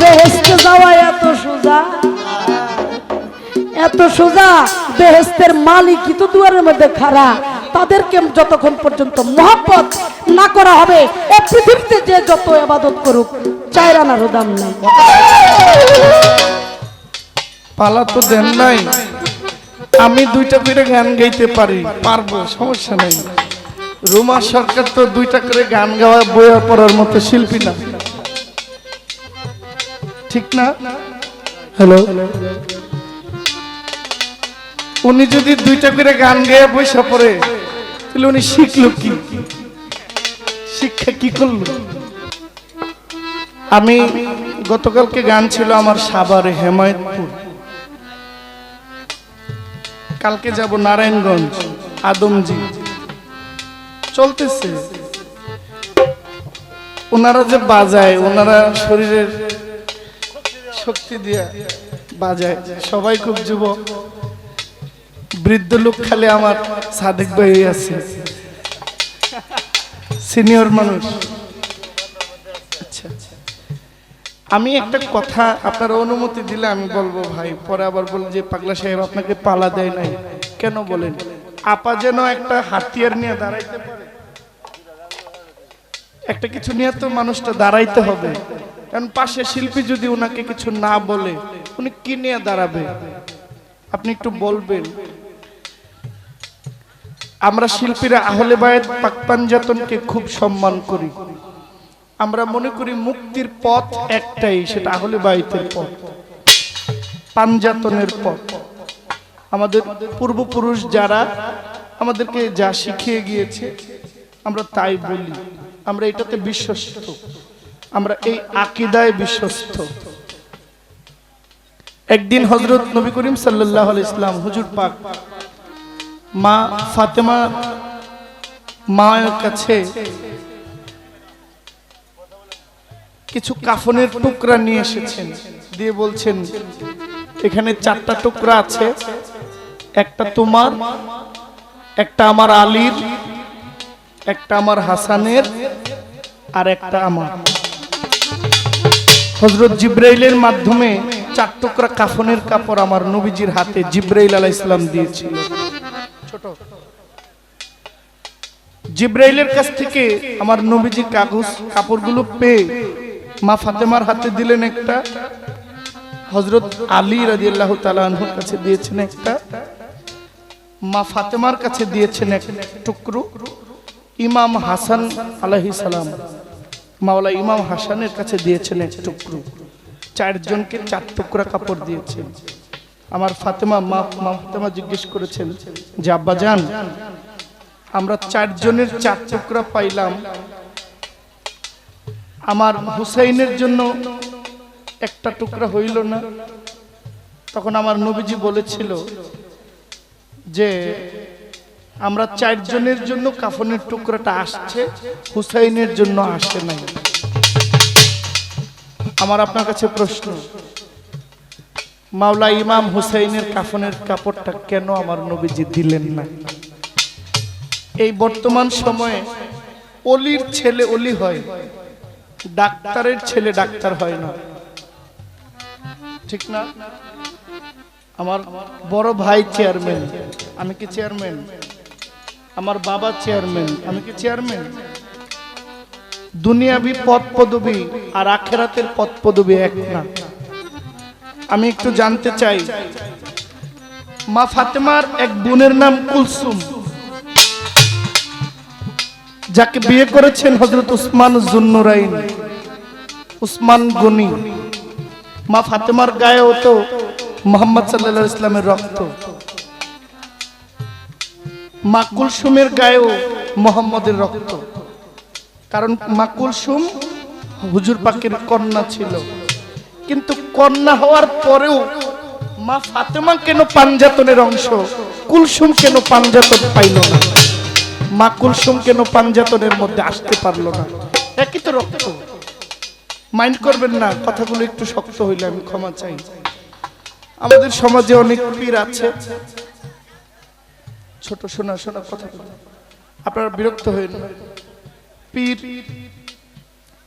বেহেস্তে যাওয়া এত সোজা? এত সোজা বেহেস্তের মালিকই তো দুয়ারের মধ্যে খাড়া? তাদেরকে যতক্ষণ পর্যন্ত মহাব্বত না করা হবে, এ পৃথিবীতে যে যত আবাদত করুক চায়রানারও দাম নেই। পালা তো দেন নাই। আমি দুইটা করে গান গাইতে পারি, পারব, সমস্যা নেই। রুমা সরকার তো দুইটা করে গান গাওয়া, বইয়া পড়ার মতো শিল্পী না। ঠিক না? হ্যালো উনি যদি দুইটা করে গান গেয়ে বৈশা পড়ে তাহলে উনি শিখলো কি? শিক্ষা কি করল? আমি গতকালকে গান ছিল আমার সাভারে হেমায়তপুর। কালকে যাব নারায়ণগঞ্জ আদমজি। চলতেছে। ওনারা যে বাজায় ওনারা শরীরের শক্তি দিয়ে বাজায়। সবাই খুব যুবক। বৃদ্ধ লোক খালি আমার সাদেক ভাই আছে। সিনিয়র মানুষ। আচ্ছা আমি একটা কথা আপনার অনুমতি দিলে আমি বলব ভাই, পরে আবার বলেন যে পাগলা সাহেব আপনাকে পালা দেয় নাই। কেন বলেন? আপা যেন একটা হাতিয়ার নিয়ে দাঁড়াইতে পারে। একটা কিছু নিয়ে তো মানুষটা দাঁড়াইতে হবে। কারণ পাশে শিল্পী যদি ওনাকে কিছু না বলে, উনি কি নিয়ে দাঁড়াবে? আপনি একটু বলবেন। আমরা শিল্পীরা আহলে বায়েত পাক পাঞ্জাতনকে খুব সম্মান করি। আমরা মনে করি মুক্তির পথ একটাই, সেটা আহলে বাইতের পথ, পাঞ্জাতনের পথ। আমাদের পূর্বপুরুষ যারা আমাদেরকে যা শিখিয়ে গিয়েছে, আমরা তাই বলি। আমরা এটাতে বিশ্বস্ত। আমরা এই আকিদায় বিশ্বস্ত। একদিন হজরত নবী করিম সাল্লাহ ইসলাম হুজুর পাক, মা ফাতেমা মায়ের কাছে কিছু কাফনের টুকরা নিয়ে এসেছেন। দিয়ে বলছেন, এখানে চারটা টুকরা আছে, একটা তোমার, একটা আমার আলীর, একটা আমার হাসানের, আর একটা আমার। হজরত জিব্রাইলের মাধ্যমে চার টুকরা কাফনের কাপড় আমার নবীজির হাতে জিব্রাইল আলাহ ইসলাম দিয়েছিল। ছোট। জিব্রাইলের কাছ থেকে আমার নবীজি কাগজ, কাপড়গুলো পেয়ে মা ফাতেমার হাতে দিলেন একটা। হজরত আলী রাজিয়াল্লাহ তালাহুর কাছে দিয়েছেন একটা। মা ফাতেমার কাছে দিয়েছেন এক টুকরো ইমাম হাসান আলাহি সালাম। মাওলা ইমাম হাসানের কাছে দিয়েছেন এক টুকরো। চারজনকে চার টুকরা কাপড় দিয়েছেন আমার ফাতেমা মা মা ফাতেমা জিজ্ঞেস করেছেন যে, আব্বা যান আমরা চারজনের চার টুকরা পাইলাম। আমার হুসাইনের জন্য একটা টুকরা হইল না। তখন আমার নবীজি বলেছিল যে আমরা চারজনের জন্য কাফনের টুকরাটা আসছে হুসাইনের জন্য আসে নাই। আমার আপনার কাছে প্রশ্ন মাওলা ইমাম হুসাইনের কাফনের কাপড়টা কেন আমার নবীজি দিলেন না? এই বর্তমান সময়ে অলির ছেলে অলি হয় ডাক্তারের ছেলে ডাক্তার হয় না। ঠিক না? আমার বড় ভাই চেয়ারম্যান আমি কি চেয়ারম্যান? আমার বাবা চেয়ারম্যান আমি কি চেয়ারম্যান দুনিয়াবি পদ পদবি আর আখেরাতের পদ পদবি এক না। আমি একটু জানতে চাই মা ফাতেমার এক বোনের নাম কুলসুম। যাকে বিয়ে করেছেন হজরত উসমান জুন্নুরাইন। উসমান গনি। মা ফাতেমার গায়েও তো মোহাম্মদ সাল্লাহ ইসলামের রক্ত। মা কুলসুমের গায়েও মোহাম্মদের রক্ত। কারণ মা কুলসুম হুজুর পাকের কন্যা ছিল। কিন্তু কন্যা হওয়ার পরেও মা ফাতেমা কেন পাঞ্জাতনের অংশ, কুলসুম কেন পাঞ্জাতন পাইল না? মা কুলসুম কেন পাঞ্জাতনের মধ্যে আসতে পারল না? একই তো রক্ত। মাইন্ড করবেন না, কথাগুলো একটু শক্ত হইলে আমি ক্ষমা চাই। আমাদের সমাজে অনেক পীর আছে ছোট শোনা শোনা কথা। আপনারা বিরক্ত হয়ে না পীর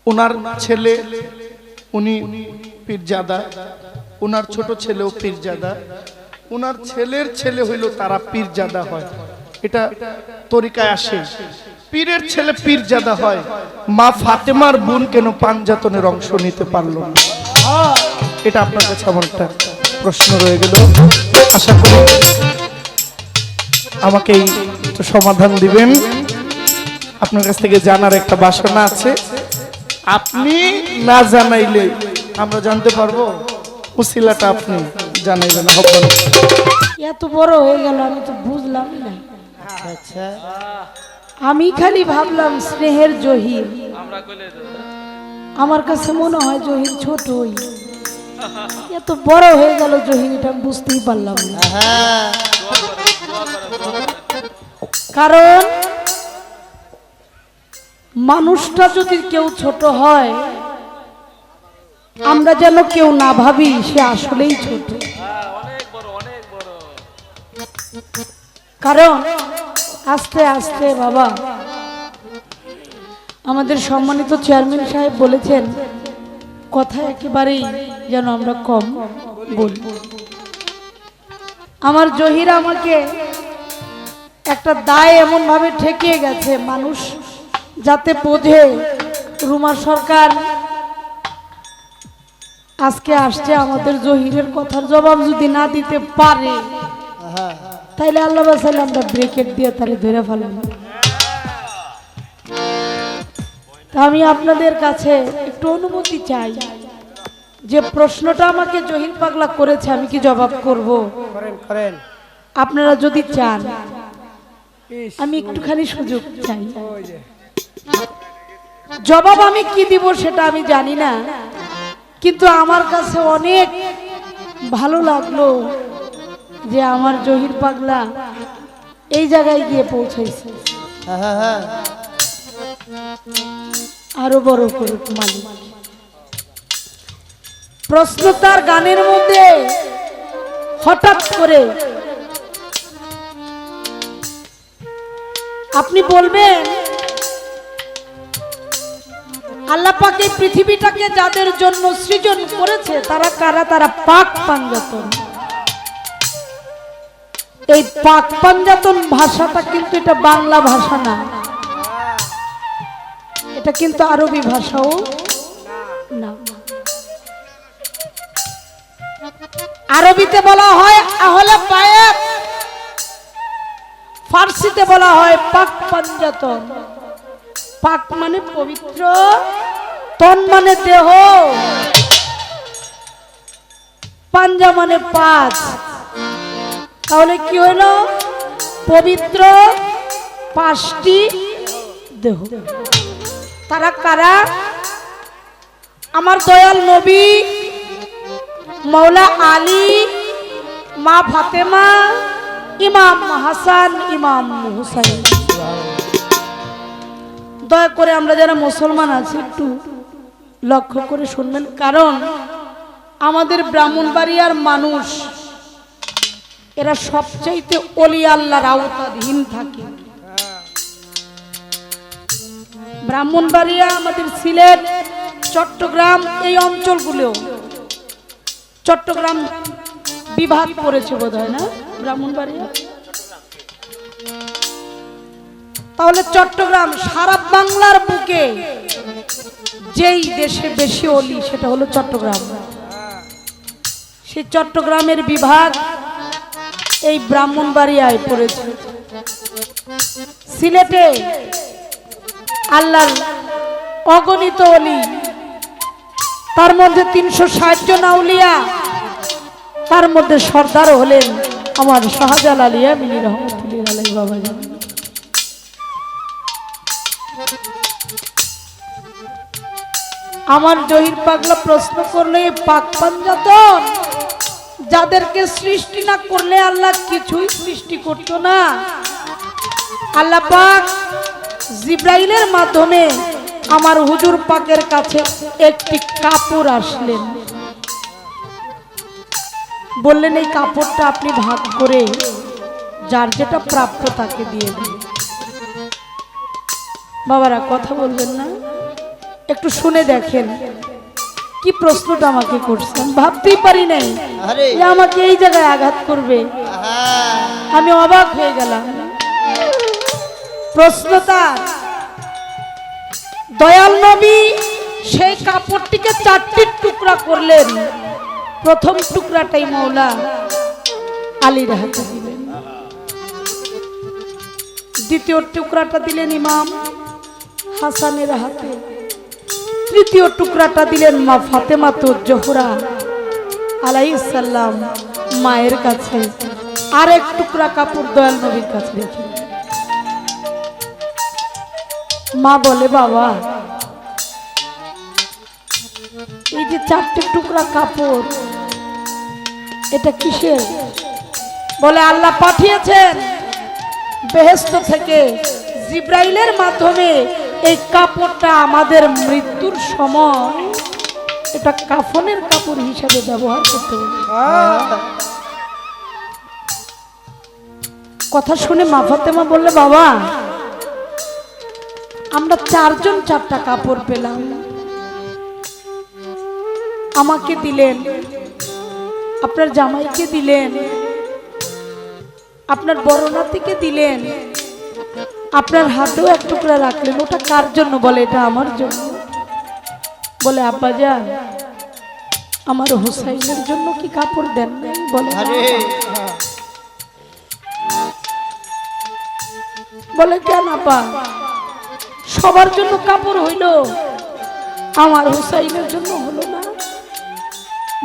ওনার ছেলে, উনি পীরজাদা। ওনার ছোট ছেলেও পীরজাদা। ওনার ছেলের ছেলে হইল তারা পীরজাদা হয়। এটা তরিকায় আসে। পীরের ছেলে পীরজাদা হয়। মা ফাতেমার বোন কেন পাঞ্জাতনের অংশ নিতে পারল এটা আপনার কাছে আমার একটা প্রশ্ন রয়ে গেল। আশা করি আমাকে সমাধান দিবেন। আপনার কাছ থেকে জানার একটা বাসনা আছে। আপনি না জানাইলে আমরা জানতে পারব। উসিলাটা আপনি জানাইবেন, আহ্বান। এত বড় হয়ে গেল, আমি তো বুঝলাম না। আচ্ছা আমি খালি ভাবলাম স্নেহের জহির। আমার কাছে মনে হয় জহির ছোটই এত বড় হয়ে গেল জহির, এটা বুঝতেই পারলাম না। হ্যাঁ কারণ মানুষটা যদি কেউ ছোট হয়, আমরা যেন কেউ না ভাবি সে আসলেই ছোট। কারণ আস্তে আস্তে বাবা, আমাদের সম্মানিত চেয়ারম্যান সাহেব বলেছেন, কথা একেবারেই যেন আমরা কম বলি। আমার জহির আমাকে একটা দায় এমন ভাবে ঠেকিয়ে গেছে মানুষ যাতে বোঝে রুমা সরকার আজকে আসছে আমাদের জহিরের কথার জবাব যদি না দিতে পারে তাইলে আল্লাহ বাসাইলে আমরা ব্রেকেট দিয়ে তাহলে ধরে ফেলাম তা আমি আপনাদের কাছে একটু অনুমতি চাই যে প্রশ্নটা আমাকে জহির পাগলা করেছে আমি কি জবাব করব? আপনারা যদি চান আমি একটুখানি সুযোগ চাই। জবাব আমি কি দিব সেটা আমি জানি না। কিন্তু আমার কাছে অনেক ভালো লাগল যে আমার জহির পাগলা এই জায়গায় গিয়ে পৌঁছেছে হ্যাঁ আরও বড় করুক মালিক। প্রশ্ন তার গানের মধ্যে হঠাৎ করে আপনি বলবেন? আল্লাহ পাক এই পৃথিবীটাকে যাদের জন্য সৃজন করেছে, তারা কারা? তারা পাক পাঞ্জাতন। এই পাক পাঞ্জাতন ভাষাটা কিন্তু এটা বাংলা ভাষা না। এটা কিন্তু আরবি ভাষাও না। আরবিতে বলা হয় আহলে পায়েব ফার্সিতে বলা হয় পাক পাঞ্জাতন। পাক মানে পবিত্র, তন মানে দেহ। পাঞ্জা মানে পাঁচ তাহলে কি হলো? পবিত্র পাঁচটি দেহ। তারা কারা? আমার দয়াল নবী মৌলা আলী, মা ফাতেমা ইমাম হাসান, ইমাম হুসাইন। দয়া করে আমরা যারা মুসলমান আছি, একটু লক্ষ্য করে শুনবেন। কারণ আমাদের ব্রাহ্মণবাড়িয়ার মানুষ, এরা সবচাইতে অলি আল্লাহর আওতাধীন থাকে। ব্রাহ্মণবাড়িয়া, আমাদের সিলেট, চট্টগ্রাম, এই অঞ্চলগুলো, চট্টগ্রাম বিভাগ করেছে বোধ হয় না? তাহলে চট্টগ্রাম, সারা বাংলার বুকে যেই দেশে বেশি অলি, সেটা হলো চট্টগ্রাম। সেই চট্টগ্রামের বিভাগ এই ব্রাহ্মণবাড়িয়ায় পড়েছে। সিলেটে আল্লাহর অগণিত অলি, তার মধ্যে তিনশো ষাট জন আউলিয়া, তার মধ্যে সর্দার হলেন। আমার শাহজাল আলিয়া মিনি রহমতুল্লাহ বাবা আমার জহির পাগলা প্রশ্ন করলে পাক পাঞ্জাতন, যাদেরকে সৃষ্টি না করলে আল্লাহ কিছুই সৃষ্টি করতো না। আল্লাহ পাক জিব্রাইলের মাধ্যমে আমার হুজুর পাকের কাছে একটি কাপড় আসলেন। বললেন এই কাপড়টা আপনি ভাগ করে যার যেটা প্রাপ্য তাকে দিয়ে দিন। বাবারা কথা বলবেন না। একটু শুনে দেখেন কি প্রশ্নটা আমাকে করছেন। ভাবতেই পারি নাই যে আমাকে এই জায়গায় আঘাত করবে। আমি অবাক হয়ে গেলাম। প্রশ্ন তার দয়াল নবী সেই কাপড়টিকে চারটি টুকরা করলেন প্রথম টুকরাটাই মৌলা আলীর হাতে দিলেন। দ্বিতীয় টুকরাটা দিলেন ইমাম হাসানের হাতে। তৃতীয় টুকরাটা দিলেন মা ফাতেমা তো জোহরা আলাইসাল্লাম মায়ের কাছে। আরেক টুকরা কাপড় দয়াল নবীর কাছে রেখে মা বলে, বাবা, এই যে চারটে টুকরা কাপড় এটা কিসের? বলে আল্লাহ পাঠিয়েছেন বেহেস্ত থেকে জিব্রাইলের মাধ্যমে এই কাপড়টা আমাদের মৃত্যুর সময় এটা কাফনের কাপড় হিসাবে ব্যবহার করতে কথা শুনে মা ফাতেমা বললে, বাবা, আমরা চারজন চারটা কাপড় পেলাম। আমাকে দিলেন আপনার জামাইকে দিলেন আপনার বড় নাতিকে দিলেন আপনার হাতেও এক টুকরা রাখলেন। ওটা কার জন্য বলে? এটা আমার জন্য। বলে আব্বা যান আমার হুসাইনের জন্য কি কাপড় দেন নাই? বলে বলে কেন আপা? সবার জন্য কাপড় হইল আমার হুসাইনের জন্য হলো না।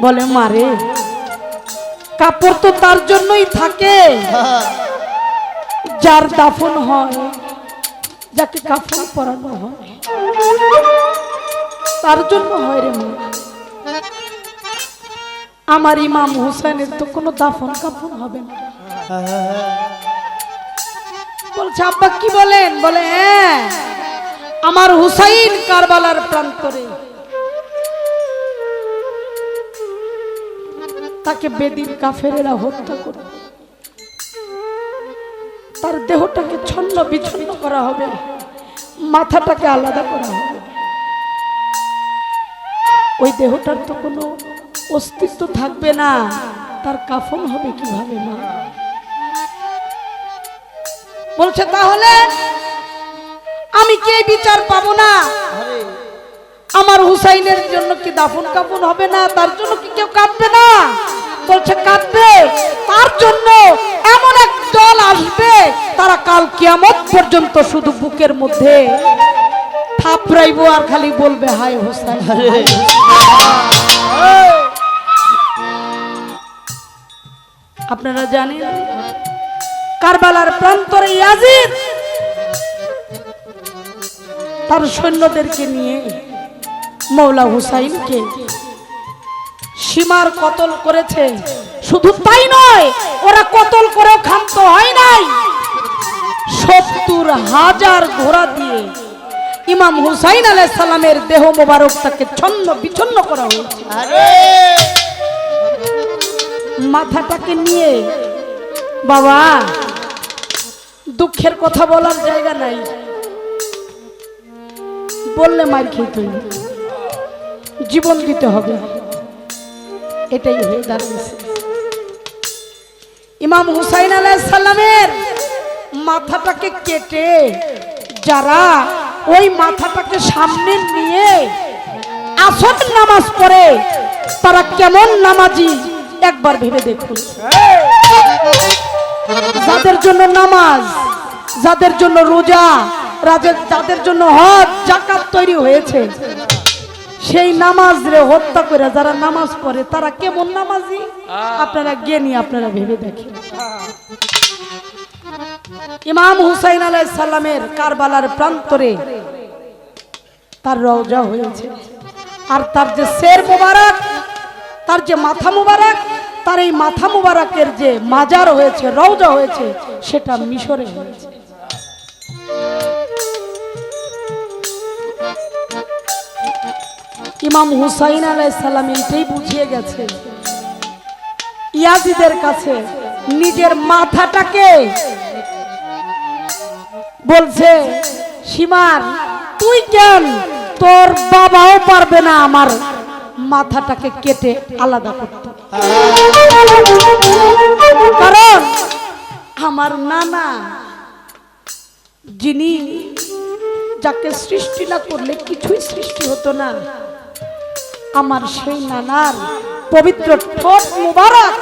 বলে মারে কাপড় তো তার জন্যই থাকে। যার দাফন হয়, যাকে কাফন পরানো হয়, তার জন্য হয় রে আমার ইমাম হুসাইনের তো কোনো দাফন কাফন হবে না। বলছে, আব্বা কি বলেন? বলে হ্যাঁ আমার হুসাইন কারবালার প্রান্তরে। তাকে বেদিন কাফেরেরা হত্যা করে। তার দেহটাকে ছন্ন বিছন্ন করা হবে। মাথাটাকে আলাদা করা হবে। ওই দেহটার তো কোনো অস্তিত্ব থাকবে না। তার কাফন হবে কীভাবে, মা? বলছে, তাহলে আমি কে বিচার পাবো না? আমার হুসাইনের জন্য কি দাফন কাফন হবে না? তার জন্য কি কেউ কাঁদবে না? বলছে কাঁদবে। তার জন্য এমন এক দল আসবে তারা কাল কিয়ামত পর্যন্ত শুধু বুকের মধ্যে থাপড়াইবো আর খালি বলবে হায় হুসাইন হায় হুসাইন। আপনারা জানেন কারবালার প্রান্তরে ইয়াজিদ তার সৈন্যদেরকে নিয়ে মৌলা হুসাইনকে। সীমার কতল করেছে? শুধু তাই নয়, ওরা কতল করেও ক্ষান্ত হয় নাই। সত্তর হাজার ঘোড়া দিয়ে ইমাম হুসাইন আলাহ সালামের দেহ মোবারকটাকে ছন্ন বিচ্ছন্ন করা হয়েছে। মাথাটাকে নিয়ে, বাবা, দুঃখের কথা বলার জায়গা নাই। বললে মার হইবে। জীবন দিতে হবে। এটাই হয়ে দাঁড়িয়েছে। ইমাম হুসাইন আলাইসাল্লামের মাথাটাকে কেটে যারা ওই মাথাটাকে সামনে নিয়ে আসর নামাজ পড়ে, তারা কেমন নামাজি একবার ভেবে দেখুন। যাদের জন্য নামাজ, যাদের জন্য রোজা রাজের যাদের জন্য হজ জাকাত তৈরি হয়েছে সেই নামাজ রে হত্যা করে যারা নামাজ পড়ে তারা কেমন নামাজি? আপনারা জ্ঞানী আপনারা ভেবে দেখেন। ইমাম হুসাইন আলাই সাল্লামের কারবালার প্রান্তরে তার রওজা হয়েছে। আর তার যে শের মোবারক তার যে মাথা মুবারক তার এই মাথা মুবারকের যে মাজার হয়েছে রওজা হয়েছে সেটা মিশরে হয়েছে। ইমাম হুসাইন আলাইসাল্লাম এইটাই বুঝিয়ে গেছে। ইয়াজিদের কাছে নিজের মাথাটাকে বলছে সীমার তুই কেন? তোর বাবাও পারবে না আমার মাথাটাকে কেটে আলাদা করতে। কারণ আমার নানা যিনি যাকে সৃষ্টি না করলে কিছুই সৃষ্টি হতো না। আমার সেই নানার পবিত্র ঠোঁট মুবারক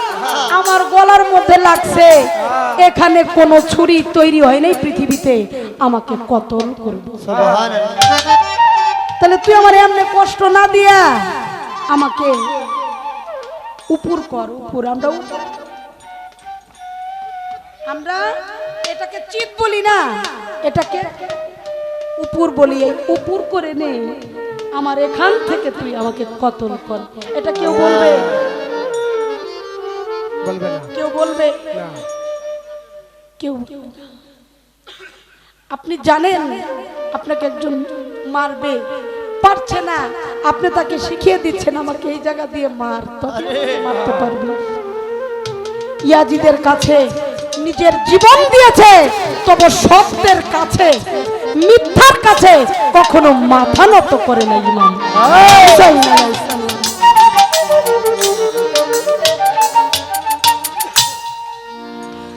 আমার গলার মধ্যে লাগছে। এখানে কোনো ছুরি তৈরি হয় নাই পৃথিবীতে। আমাকে কতল করব। তাহলে তুই আমার এমনি কষ্ট না দিয়া আমাকে উপর কর উপর। আমরা। আমরা এটাকে চিত বলি না এটাকে উপর বলি। এই উপর করে নে। আমার এখান থেকে তুই আমাকে কতল কর। এটা কেউ বলবে? বলবে না। কেউ বলবে? কেউ। আপনি জানেন আপনাকে একজন মারবে। পারছে না। আপনি তাকে শিখিয়ে দিচ্ছেন আমাকে এই জায়গা দিয়ে মার মারতে পারবে? ইয়াজিদের কাছে নিজের জীবন দিয়েছে তবে সত্যের কাছে মিথ্যার কাছে কখনো মাথা নত করে না ইমাম।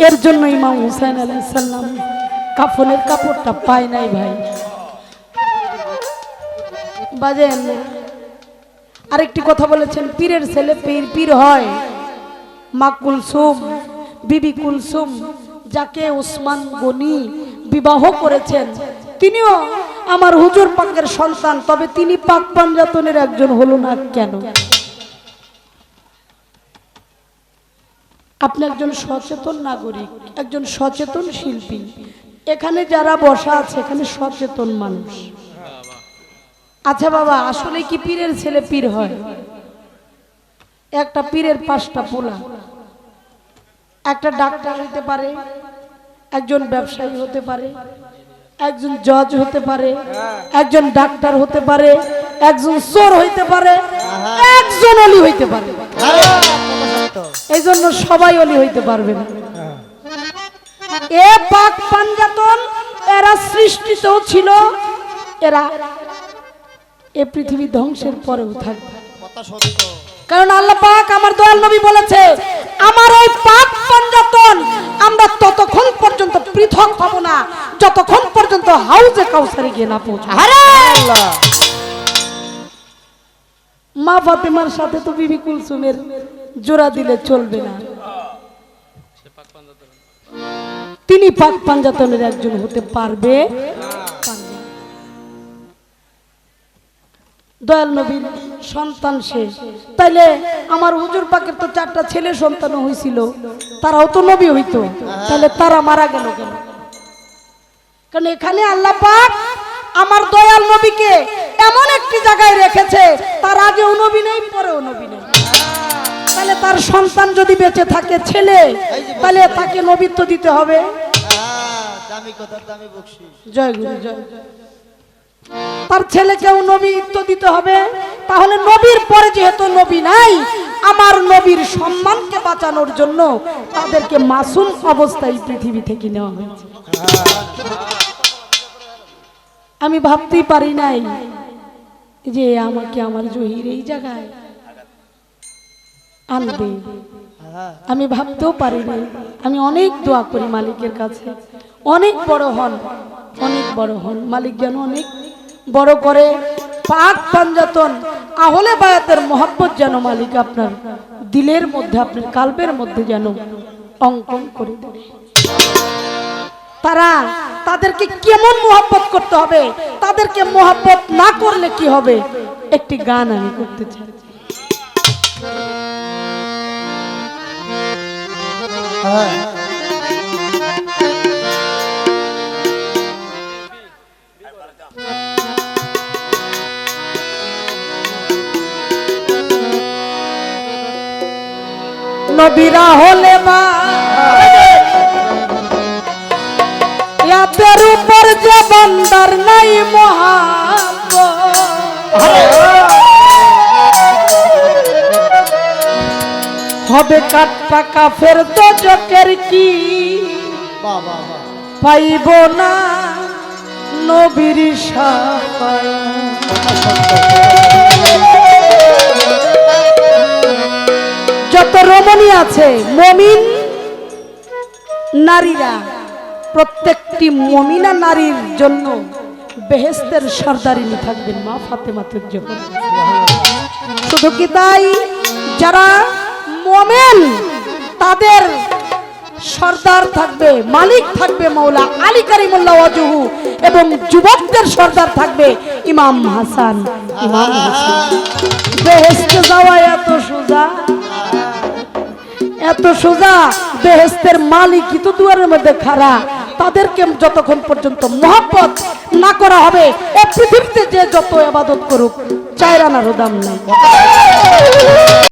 এর জন্য ইমাম হুসাইন আলাইসাল্লাম কাফনের কাপড়টা পায় নাই ভাই। বাজেন। আরেকটি কথা বলেছেন পীরের ছেলে পীর পীর হয়। মা কুলসুম বিবি কুলসুম যাকে ওসমান গনি বিবাহ করেছেন তিনিও আমার হুজুর পাকের সন্তান, তবে তিনি পাক পাঞ্জাতনের একজন হলো না কেন? আপনি একজন সচেতন নাগরিক, একজন সচেতন শিল্পী। এখানে যারা বসা আছে, এখানে সচেতন মানুষ। আচ্ছা বাবা, আসলে কি পীরের ছেলে পীর হয়? একটা পীরের পাঁচটা পোলা। একটা ডাক্তার হতে পারে, একজন ব্যবসায়ী হতে পারে একজন জজ হতে পারে, একজন ডাক্তার হতে পারে, একজন চোর হইতে পারে, একজন অলি হইতে পারে। এই জন্য সবাই অলি হইতে পারবে না। এ পাক পাঞ্জাতন, এরা সৃষ্টিতেও ছিল, এরা এ পৃথিবী ধ্বংসের পরেও থাকবে কারণ আল্লাহ পাক আমার দয়াল নবী বলেছে, আমার ওই পাক পাঞ্জাতন, আমরা ততক্ষণ পর্যন্ত পৃথক হব না। যতক্ষণ পর্যন্ত হাউজে কাউসারে গিয়ে না পৌঁছা মা ফাতেমার সাথে তো বিবি কুলসুমের জোড়া দিলে চলবে না। তিনি পাক পাঞ্জাতনের একজন হতে পারবে। দয়াল নবীর সন্তান শেষ তাইলে আমার হুজুর পাকের তো চারটা ছেলে সন্তান হয়েছিল তারাও তো নবী হইতো। তাহলে তারা মারা গেল কেন? কারণ এখানে আল্লাহ পাক আমার দয়াল নবীকে এমন একটি জায়গায় রেখেছে তার আগেও নবী নেই পরেও নবী নেই। তাহলে তার সন্তান যদি বেঁচে থাকে ছেলে তাহলে তাকে নবীত্ব দিতে হবে। জয় গুরু জয়। তার ছেলেকেও নবীত্ব দিতে হবে। তাহলে নবীর পরে যেহেতু নবী নাই, আমার নবীর সম্মানকে বাঁচানোর জন্য তাদেরকে মাসুম অবস্থায় পৃথিবী থেকে নেওয়া হয়েছে। আমি ভাবতেই পারি নাই যে আমাকে আমার জহির এই জায়গায় আনবে। আমি ভাবতেও পারি নাই। আমি অনেক দোয়া করি মালিকের কাছে। অনেক বড় হন, অনেক বড় হন। মালিক যেন অনেক বড় করে পাক পাঞ্জাতন আহলে বায়াতের মোহাব্বত যেন মালিক আপনার, দিলের মধ্যে আপনার কাল্পের মধ্যে যেন অঙ্কন করে তারা তাদেরকে কেমন মোহাব্বত করতে হবে? তাদেরকে মোহাব্বত না করলে কি হবে? একটি গান আমি করতে চাই। হ্যাঁ। নবীরা হলে মা। ইয়াদের উপর যে বন্দার নাই মহা হবে কাটটা কাফের তো জকের কি? পাইব না নবীর সাফায়া রমণী আছে, মমিন নারীরা। প্রত্যেকটি মমিনা নারীর জন্য বেহেস্তের সর্দারিনী থাকবেন, মা ফাতেমাতুর জোহরা শুধু কি তাই? যারা মোমেন, তাদের সর্দার থাকবে, মালিক থাকবে মৌলা আলী কারিমুল্লাহ ওয়াজুহু এবং যুবকদের সর্দার থাকবে ইমাম হাসান। ইমাম হাসান। বেহেস্তে যাওয়া এত সোজা। এত সোজা বেহেস্তের মালিক তো দুয়ারের মধ্যে খাড়া। তাদেরকে যতক্ষণ পর্যন্ত মহব্বত না করা হবে, এ পৃথিবীতে যে যত আবাদত করুক চায়রানারও দাম নাই।